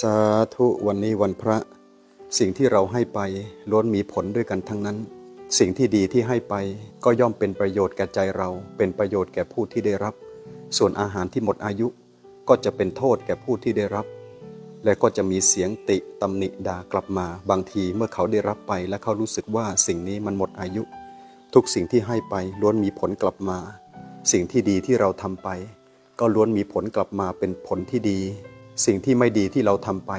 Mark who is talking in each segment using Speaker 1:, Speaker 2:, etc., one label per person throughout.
Speaker 1: สาธุวันนี้วันพระ สิ่งที่เราให้ไปล้วนมีผลด้วยกันทั้งนั้น สิ่งที่ดีที่ให้ไปก็ย่อมเป็นประโยชน์แก่ใจเรา เป็นประโยชน์แก่ผู้ที่ได้รับ ส่วนอาหารที่หมดอายุก็จะเป็นโทษแก่ผู้ที่ได้รับ และก็จะมีเสียงติตำหนิด่ากลับมา บางทีเมื่อเขาได้รับไปและเขารู้สึกว่าสิ่งนี้มันหมดอายุ ทุกสิ่งที่ให้ไปล้วนมีผลกลับมา สิ่งที่ดีที่เราทำไป ก็ล้วนมีผลกลับมาเป็นผลที่ดี สิ่งที่ไม่ดีที่เราทำไป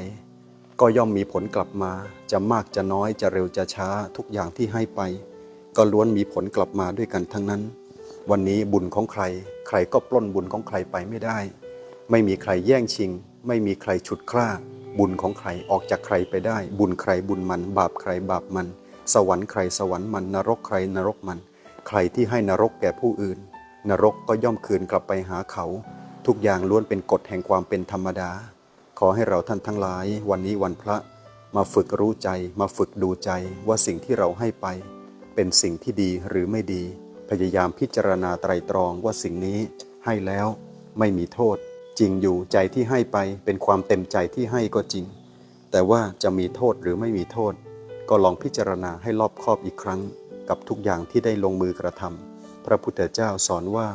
Speaker 1: ก็ย่อมมีผลกลับมา จะมากจะน้อยจะเร็วจะช้าทุกอย่างที่ให้ไป ก็ล้วนมีผลกลับมาด้วยกันทั้งนั้น วันนี้บุญของใคร ใครก็ปล้นบุญของใครไปไม่ได้ ไม่มีใครแย่งชิง ไม่มีใครฉุดคร่าบุญของใครออกจากใครไปได้ บุญใครบุญมัน บาปใครบาปมัน สวรรค์ใครสวรรค์มันนรกใครนรกมัน ใครที่ให้นรกแก่ผู้อื่น นรกก็ย่อมคืนกลับไปหาเขา ทุกอย่างล้วนเป็นกฎแห่งความเป็นธรรมดา ขอให้เราท่านทั้งหลาย วันนี้วันพระมาฝึกรู้ใจ มาฝึกดูใจว่าสิ่งที่เราให้ไป เป็นสิ่งที่ดีหรือไม่ดี พยายามพิจารณาไตรตรองว่าสิ่งนี้ให้แล้วไม่มีโทษ จริงอยู่ใจที่ให้ไปเป็นความเต็มใจที่ให้ก็จริง แต่ว่าจะมีโทษหรือไม่มีโทษ ก็ลองพิจารณาให้รอบคอบอีกครั้ง กับทุกอย่างที่ได้ลงมือกระทำพระพุทธเจ้าสอนว่า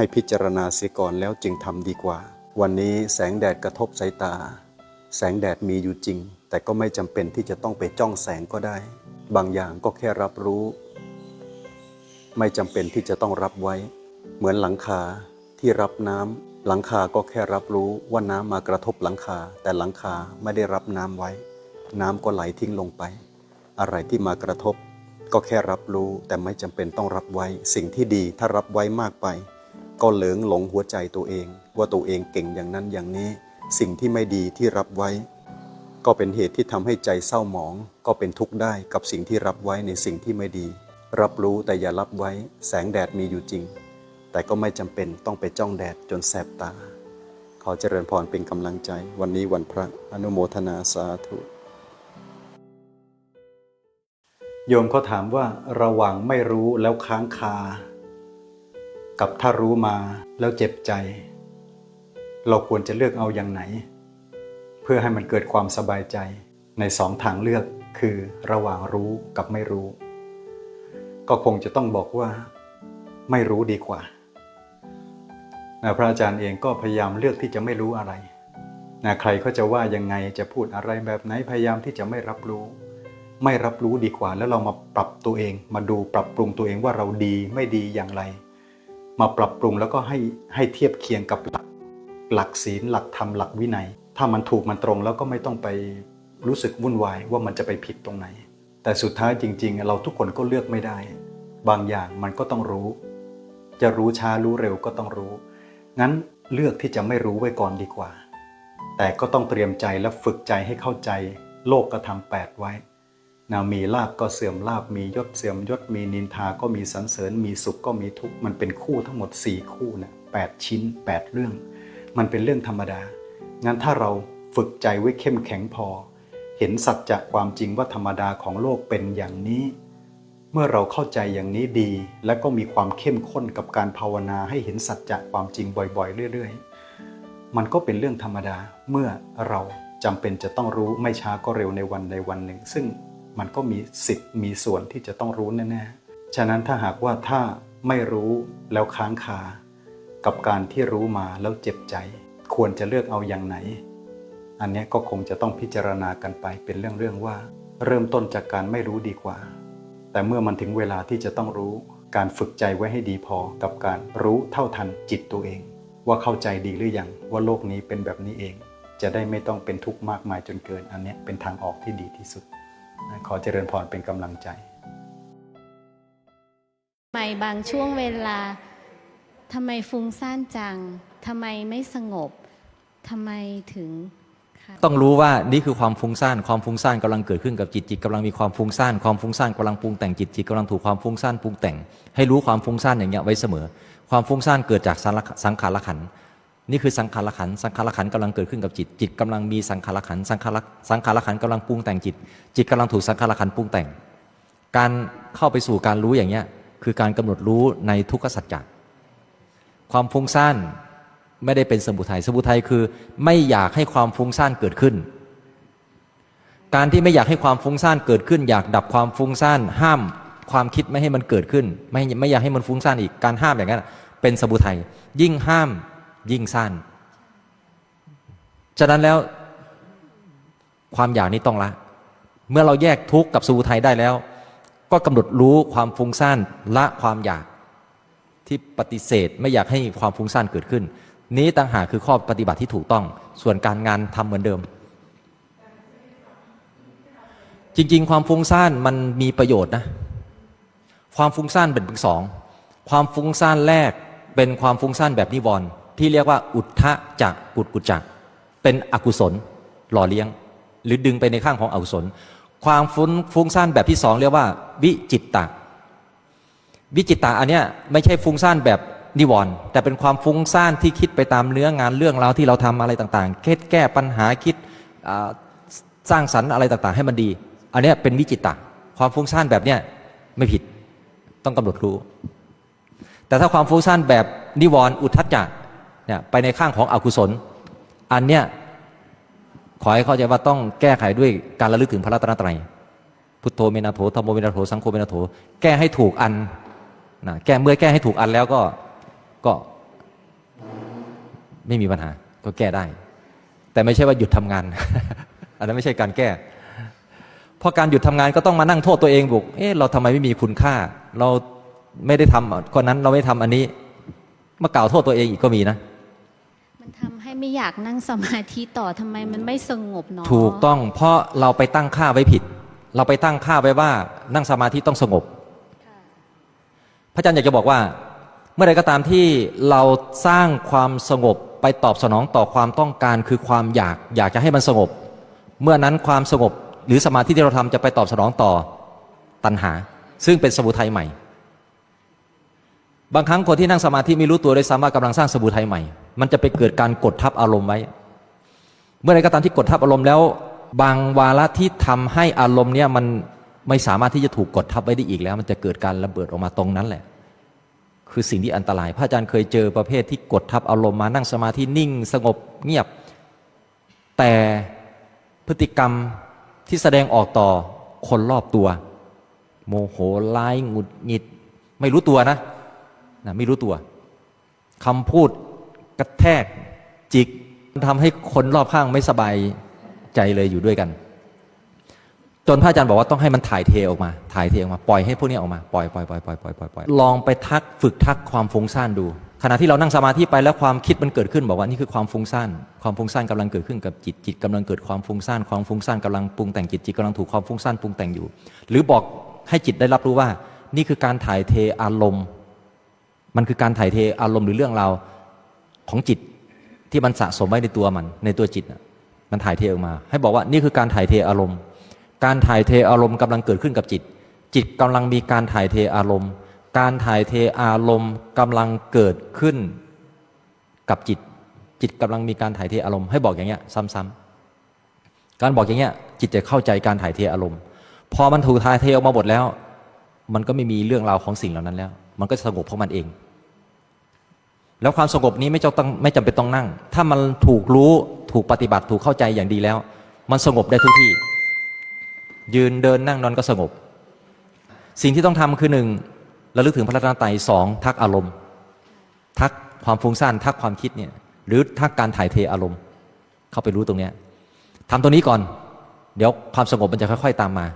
Speaker 1: ให้พิจารณาเสียก่อนแล้วจึงทำดีกว่า วันนี้แสงแดดกระทบสายตา แสงแดดมีอยู่จริง แต่ก็ไม่จำเป็นที่จะต้องไปจ้องแสงก็ได้ บางอย่างก็แค่รับรู้ ไม่จำเป็นที่จะต้องรับไว้ เหมือนหลังคาที่รับน้ำหลังคาก็แค่รับรู้ว่าน้ำมากระทบหลังคา แต่หลังคาไม่ได้รับน้ำไว้ น้ำก็ไหลทิ้งลงไป อะไรที่มากระทบ ก็แค่รับรู้แต่ไม่จำเป็นต้องรับไว้ สิ่งที่ดีถ้ารับไว้มากไป ก็เหลิงหลงหัวใจตัวเอง ว่าตัวเองเก่งอย่างนั้นอย่างนี้ สิ่งที่ไม่ดีที่รับไว้ ก็เป็นเหตุที่ทำให้ใจเศร้าหมอง ก็เป็นทุกข์ได้กับสิ่งที่รับไว้ในสิ่งที่ไม่ดี รับรู้แต่อย่ารับไว้ แสงแดดมีอยู่จริง แต่ก็ไม่จำเป็นต้องไปจ้องแดดจนแสบตา ขอเจริญพรเป็นกำลังใจ วันนี้วันพระอนุโมทนาสาธุโยมเขาถามว่าระหว่างไม่รู้แล้วค้างคา กับถ้ารู้มาแล้วเจ็บใจ เราควรจะเลือกเอาอย่างไหน เพื่อให้มันเกิดความสบายใจในสองทางเลือกคือระหว่างรู้กับไม่รู้ ก็คงจะต้องบอกว่า ไม่รู้ดีกว่านะพระอาจารย์เองก็พยายามเลือกที่จะไม่รู้อะไรนะใครเขาจะว่ายังไงจะพูดอะไรแบบไหนพยายามที่จะไม่รับรู้ ไม่รับรู้ดีกว่า แล้วเรามาปรับตัวเอง มาดูปรับปรุงตัวเองว่าเราดีไม่ดีอย่างไร มาปรับปรุงแล้วก็ให้ให้เทียบเคียงกับหลักหลักศีลหลักธรรมหลักวินัย ถ้ามันถูกมันตรงแล้วก็ไม่ต้องไปรู้สึกวุ่นวายว่ามันจะไปผิดตรงไหน แต่สุดท้ายจริง ๆ เราทุกคนก็เลือกไม่ได้ บางอย่างมันก็ต้องรู้ จะรู้ช้ารู้เร็วก็ต้องรู้ งั้นเลือกที่จะไม่รู้ไว้ก่อนดีกว่า แต่ก็ต้องเตรียมใจและฝึกใจให้เข้าใจ โลกกระทำแปดไว้ นามีลาบก็เสื่อมลาบมียศเสื่อมยศมีนินทาก็มีสรรเสริญ มีสุขก็มีทุกข์มันเป็นคู่ทั้งหมด 4 คู่นะแปดชิ้น 8 เรื่อง มันเป็นเรื่องธรรมดา งั้นถ้าเราฝึกใจไว้เข้มแข็งพอ เห็นสัจจะความจริงว่าธรรมดาของโลกเป็นอย่างนี้ เมื่อเราเข้าใจอย่างนี้ดี และก็มีความเข้มข้นกับการภาวนาให้เห็นสัจจะความจริงบ่อยๆ เรื่อย ๆ มันก็เป็นเรื่องธรรมดาเมื่อเราจำเป็นจะต้องรู้ไม่ช้าก็เร็วในวันใดวันหนึ่ง ซึ่ง มันก็มีสิทธิ์มีส่วนที่จะต้องรู้แน่ๆ ฉะนั้นถ้าหากว่าถ้าไม่รู้แล้วค้างคา กับการที่รู้มาแล้วเจ็บใจ ควรจะเลือกเอาอย่างไหน อันนี้ก็คงจะต้องพิจารณากันไปเป็นเรื่องๆว่า เริ่มต้นจากการไม่รู้ดีกว่า แต่เมื่อมันถึงเวลาที่จะต้องรู้ การฝึกใจไว้ให้ดีพอกับการรู้เท่าทันจิตตัวเอง ว่าเข้าใจดีหรือยังว่าโลกนี้เป็นแบบนี้เอง จะได้ไม่ต้องเป็นทุกข์มากมายจนเกิน อันนี้เป็นทางออกที่ดีที่สุด ขอเจริญพรเป็นกำลังใจ
Speaker 2: ทำไมบางช่วงเวลาทำไมฟุ้งซ่านจังทำไมไม่สงบทำไมถึงค่ะ
Speaker 3: ต้องรู้ว่านี่คือความฟุ้งซ่าน ความฟุ้งซ่านกำลังเกิดขึ้นกับจิตจิตกำลังมีความฟุ้งซ่าน ความฟุ้งซ่านกำลังปรุงแต่งจิตจิตกำลังถูกความฟุ้งซ่านปรุงแต่ง ให้รู้ความฟุ้งซ่านอย่างเงี้ยไว้เสมอ ความฟุ้งซ่านเกิดจากสังขสังขารขันธ์ นี่คือสังขารขันสังขารขันกำลังเกิดขึ้นกับจิต จิตกำลังมีสังขารขันสังขารสังขารขันกำลังปรุงแต่งจิต จิตกำลังถูกสังขารขันปรุงแต่ง การเข้าไปสู่การรู้อย่างเงี้ยคือการกำหนดรู้ในทุกขสัจจะความฟุ้งซ่านไม่ได้เป็นสมุทัยสมุทัยคือไม่อยากให้ความฟุ้งซ่านเกิดขึ้น การที่ไม่อยากให้ความฟุ้งซ่านเกิดขึ้น อยากดับความฟุ้งซ่านห้ามความคิดไม่ให้มันเกิดขึ้น ไม่ไม่อยากให้มันฟุ้งซ่านอีกการห้ามอย่างนั้นเป็นสมุทัยยิ่งห้าม ยิ่งซ่านฉะนั้นแล้วความอยากนี้ต้องละ เมื่อเราแยกทุกข์กับสมุทัยได้แล้ว ก็กำหนดรู้ความฟุ้งซ่านละความอยากที่ปฏิเสธไม่อยากให้ความฟุ้งซ่านเกิดขึ้น นี้ต่างหากคือข้อปฏิบัติที่ถูกต้อง ส่วนการงานทำเหมือนเดิม จริง ๆ ความฟุ้งซ่านมันมีประโยชน์นะ ความฟุ้งซ่านเป็นถึงสอง ความฟุ้งซ่านแรกเป็นความฟุ้งซ่านแบบนิวรณ์ ที่เรียกว่าอุทธะจักกุดกุจจักเป็นอกุศลหล่อเลี้ยง หรือดึงไปในข้างของอกุศล ความฟุ้งฟุ้งซ่านแบบที่สองเรียกว่า วิจิตตะวิจิตตะอันเนี้ยไม่ใช่ฟุ้งซ่านแบบนิวรณ์แต่เป็นความฟุ้งซ่านที่คิดไปตามเนื้องานเรื่องราวที่เราทำอะไรต่างๆคิดแก้ปัญหาคิดสร้างสรรค์อะไรต่างๆ ให้มันดี อันเนี้ยเป็นวิจิตตะความฟุ้งซ่านแบบเนี้ยไม่ผิดต้องกำหนดรู้ แต่ถ้าความฟุ้งซ่านแบบนิวรณ์อุทธัจจะ เนี่ยไปในข้างของอกุศล อันเนี้ยขอให้เข้าใจว่าต้องแก้ไขด้วยการระลึกถึงพระรัตนตรัย พุทโธเมนาโถธรรมโมเมนาโถสังโฆเมนาโถแก้ให้ถูกอันนะแก้เมื่อแก้ให้ถูกอันแล้วก็ก็ไม่มีปัญหาก็แก้ได้ แต่ไม่ใช่ว่าหยุดทำงาน อันนั้นไม่ใช่การแก้ เพราะการหยุดทำงานก็ต้องมานั่งโทษตัวเองบอกเอ๊ะเราทำไมไม่มีคุณค่า เราไม่ได้ทำคนนั้นเราไม่ทำอันนี้ มากล่าวโทษตัวเองอีกก็มีนะ
Speaker 2: มันทำให้ไม่อยากนั่งสมาธิต่อทำไมมันไม่สงบเนาะ
Speaker 3: ถูกต้องเพราะเราไปตั้งค่าไว้ผิด เราไปตั้งค่าไว้ว่านั่งสมาธิต้องสงบ พระอาจารย์อยากจะบอกว่า เมื่อใดก็ตามที่เราสร้างความสงบไปตอบสนองต่อความต้องการคือความอยากอยากจะให้มันสงบ เมื่อนั้นความสงบหรือสมาธิที่เราทำจะไปตอบสนองต่อตัณหา ซึ่งเป็นสมุทัยใหม่ บางครั้งคนที่นั่งสมาธิไม่รู้ตัวด้วยซ้ำว่ากำลังสร้างสมุทัยใหม่ มันจะไปเกิดการกดทับอารมณ์ไว้ เมื่อใดก็ตามที่กดทับอารมณ์แล้ว บางวาระที่ทำให้อารมณ์เนี่ยมันไม่สามารถที่จะถูกกดทับไว้ได้อีกแล้ว มันจะเกิดการระเบิดออกมาตรงนั้นแหละ คือสิ่งที่อันตราย พระอาจารย์เคยเจอประเภทที่กดทับอารมณ์มานั่งสมาธินิ่ง สงบเงียบ แต่พฤติกรรมที่แสดงออกต่อคนรอบตัว โมโหร้ายหงุดหงิด ไม่รู้ตัวนะนะ ไม่รู้ตัวคำพูด กระแทกจิกทำให้คนรอบข้างไม่สบายใจเลยอยู่ด้วยกัน จนพระอาจารย์บอกว่าต้องให้มันถ่ายเทออกมา ถ่ายเทออกมาปล่อยให้พวกนี้ออกมาปล่อยปล่อยปล่อยปล่อยปล่อยปล่อยปล่อยลองไปทักฝึกทักความฟุ้งซ่านดู ขณะที่เรานั่งสมาธิไปแล้วความคิดมันเกิดขึ้นบอกว่านี่คือความฟุ้งซ่านความฟุ้งซ่านกำลังเกิดขึ้นกับจิตจิตกำลังเกิดความฟุ้งซ่านความฟุ้งซ่านกำลังปรุงแต่งจิตจิตกำลังถูกความฟุ้งซ่านปรุงแต่งอยู่ หรือบอกให้จิตได้รับรู้ว่า นี่คือการถ่ายเทอารมณ์ มันคือการถ่ายเทอารมณ์หรือเรื่องราว ของจิตที่มันสะสมไว้ในตัวมัน ในตัวจิตนะมันถ่ายเทออกมา ให้บอกว่านี่คือการถ่ายเทอารมณ์ การถ่ายเทอารมณ์กำลังเกิดขึ้นกับจิต จิตกำลังมีการถ่ายเทอารมณ์ การถ่ายเทอารมณ์กำลังเกิดขึ้นกับจิต จิตกำลังมีการถ่ายเทอารมณ์ให้บอกอย่างเงี้ยซ้ำๆการบอกอย่างเงี้ยจิตจะเข้าใจการถ่ายเทอารมณ์ พอมันถูกถ่ายเทออกมาหมดแล้ว มันก็ไม่มีเรื่องราวของสิ่งเหล่านั้นแล้ว มันก็สงบเพราะมันเอง แล้วความสงบนี้ไม่จำต้องไม่จำเป็นต้องนั่ง ถ้ามันถูกรู้ถูกปฏิบัติถูกเข้าใจอย่างดีแล้ว มันสงบได้ทุกที่ ยืนเดินนั่งนอนก็สงบ สิ่งที่ต้องทำคือหนึ่งระลึกถึงพระรัตนตรัยสองทักอารมณ์ ทักความฟุ้งซ่านทักความคิดเนี่ยหรือทักการถ่ายเทอารมณ์ เข้าไปรู้ตรงเนี้ยทำตรงนี้ก่อน เดี๋ยวความสงบมันจะค่อย ๆ ตามมา